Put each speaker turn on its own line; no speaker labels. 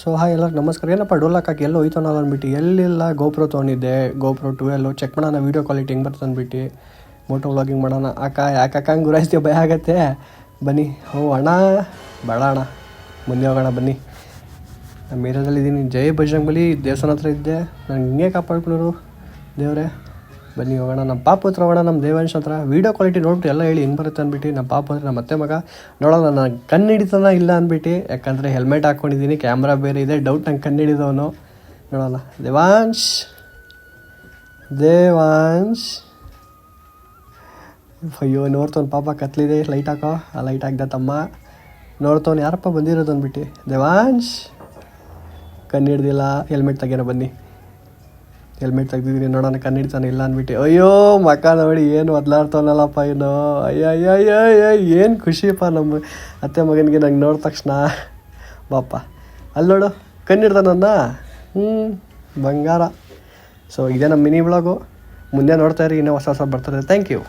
So hi ಎಲ್ಲರೂ, ನಮಸ್ಕಾರ. ಏನಪ್ಪ ಡೋಲಾಕ್ ಹಾಕಿ ಹೋಯ್ತು ನಾನು ಅಂದ್ಬಿಟ್ಟು, ಎಲ್ಲಿಲ್ಲ ಗೋಪ್ರೋ ತೊಗೊಂಡಿದ್ದೆ. ಗೋಪ್ರೋ ಟುವೆಲ್ಲು ಚೆಕ್ ಮಾಡೋಣ ವೀಡಿಯೋ ಕ್ವಾಲಿಟಿ ಹೆಂಗೆ ಬರ್ತದೆ ಅಂದ್ಬಿಟ್ಟು. ಮೋಟೋ ವ್ಲಾಗಿಂಗ್ ಮಾಡೋಣ. ಅಕ್ಕ ಯಾಕೆ ಅಕ್ಕ ಹಂಗೆ ಗುರಾಯಿಸ್ತೀವಿ ಭಯ ಆಗತ್ತೆ. ಬನ್ನಿ. ಓ, ಅಣ್ಣ. ಬೇಡ ಅಣ್ಣ. ಮುಂದೆ ಹೋಗೋಣ, ಬನ್ನಿ. ನಮ್ಮ ಏರಿಯಾದಲ್ಲಿದ್ದೀನಿ ಜೈ ಬಜರಂಗಬಲಿ ದೇವಸ್ಥಾನ ಹತ್ರ ಇದ್ದೆ. ನನಗೆ ಹಿಂಗೆ ಕಾಪಾಡ್ಕೊಂಡ್ರು ದೇವರೇ. ಬನ್ನಿ ಹೋಗೋಣ. ನಮ್ಮ ಪಾಪ ಹತ್ರ ಹೋಗೋಣ ನಮ್ಮ ದೇವಾಂಶ ಹತ್ರ. ವೀಡಿಯೋ ಕ್ವಾಲಿಟಿ ನೋಡ್ಬಿಟ್ಟು ಎಲ್ಲ ಹೇಳಿ ಹೆಂಗೆ ಬರುತ್ತೆ ಅಂದ್ಬಿಟ್ಟು ನಮ್ಮ ಪಾಪ ಹತ್ರ ನಮ್ಮ ಅತ್ತೆ ಮಗ. ನೋಡೋಣ ನಾನು ಕಣ್ಣಿಡಿತನ ಇಲ್ಲ ಅಂದ್ಬಿಟ್ಟು ಯಾಕಂದರೆ ಹೆಲ್ಮೆಟ್ ಹಾಕ್ಕೊಂಡಿದ್ದೀನಿ ಕ್ಯಾಮ್ರಾ ಬೇರೆ ಇದೆ ಡೌಟ್ ನಂಗೆ ಕಣ್ಣಿಡಿದವನು ನೋಡೋಣ. ದೇವಾಂಶ್! ದೇವಾಂಶ್! ಅಯ್ಯೋ ನೋಡ್ತವ್ನು ಪಾಪ, ಕತ್ಲಿದೆ. ಲೈಟ್ ಹಾಕೋ. ಆ ಲೈಟ್ ಹಾಕ್ದ ತಮ್ಮ. ನೋಡ್ತವ್ನು ಯಾರಪ್ಪ ಬಂದಿರೋದು ಅಂದ್ಬಿಟ್ಟು ದೇವಾಂಶ್! ಕಣ್ಣು ಹಿಡ್ದಿಲ್ಲ. ಹೆಲ್ಮೆಟ್ ತಗೇನ ಬನ್ನಿ. ಹೆಲ್ಮೆಟ್ ತೆಗ್ದಿದ್ದೀನಿ, ನೋಡೋಣ ಕಣ್ಣಿಡ್ತಾನೆ ಇಲ್ಲ ಅಂದ್ಬಿಟ್ಟು, ಅಯ್ಯೋ ಮಕ್ಕ ನೋಡಿ ಏನು ಒದ್ಲಾಡ್ತಾವನಲ್ಲಪ್ಪ ಏನು ಅಯ್ಯ ಏನು ಖುಷಿಯಪ್ಪ ನಮ್ಮ ಅತ್ತೆ ಮಗನಿಗೆ ನಂಗೆ ನೋಡಿದ ತಕ್ಷಣ. ಬಾಪ ಅಲ್ಲಿ ನೋಡು ಕಣ್ಣು ನನ್ನ ಹ್ಞೂ ಬಂಗಾರ. ಸೊ ಇದೇ ನಮ್ಮ ಮಿನಿ ಬ್ಲಾಗು ಮುಂದೆ ನೋಡ್ತಾ ಇರಿ, ಇನ್ನೂ ಹೊಸ ಹೊಸ ಬರ್ತಾರೆ ಥ್ಯಾಂಕ್ ಯು